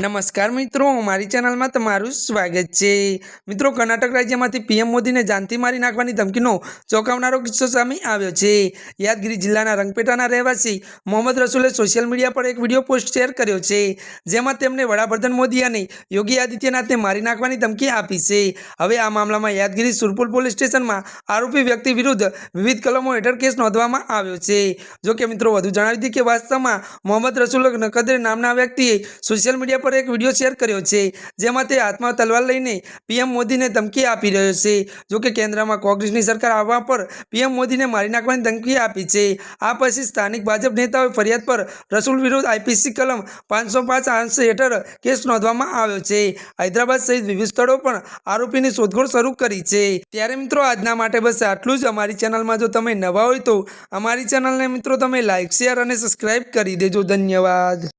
નમસ્કાર મિત્રો, મારી ચેનલમાં તમારું સ્વાગત છે. મિત્રો, કર્ણાટક રાજ્યમાંથી પીએમ મોદીને જાનથી મારી નાખવાની ધમકીનો ચોંકાવનારો કિસ્સો સામે આવ્યો છે. યાદગીરી જિલ્લાના રંગપેટાના રહેવાસી મોહમ્મદ રસૂલે સોશિયલ મીડિયા પર એક વીડિયો પોસ્ટ શેર કર્યો છે, જેમાં તેમણે વડાપ્રધાન મોદી અને યોગી આદિત્યનાથને મારી નાખવાની ધમકી આપી છે. હવે આ મામલામાં યાદગીરી સુરપુર પોલીસ સ્ટેશનમાં આરોપી વ્યક્તિ વિરુદ્ધ વિવિધ કલમો હેઠળ કેસ નોંધવામાં આવ્યો છે. જોકે મિત્રો, વધુ જણાવી દઈએ કે વાસ્તવમાં મોહમ્મદ રસુલ નકદર નામના વ્યક્તિએ સોશિયલ મીડિયા પર એક વીડિયો શેર કર્યો છે, જેમાં તે હાથમાં તલવાર લઈને પીએમ મોદીને ધમકી આપી રહ્યો છે. જોકે કેન્દ્રમાં કોંગ્રેસની સરકાર આવવા પર પીએમ મોદીને મારી નાખવાની ધમકી આપી છે. આ પછી સ્થાનિક ભાજપ નેતાઓએ ફરિયાદ પર રસૂલ વિરુદ્ધ આઈપીસી કલમ પાંચસો પાંચ આંશ હેઠળ કેસ નોંધવામાં આવ્યો છે. હૈદરાબાદ સહિત વિવિધ સ્થળો પણ આરોપીની શોધખોળ શરૂ કરી છે. ત્યારે મિત્રો આજના માટે બસ આટલું જ. અમારી ચેનલમાં જો તમે નવા હોય તો અમારી ચેનલને મિત્રો તમે લાઇક શેર અને સબસ્ક્રાઈબ કરી દેજો. ધન્યવાદ.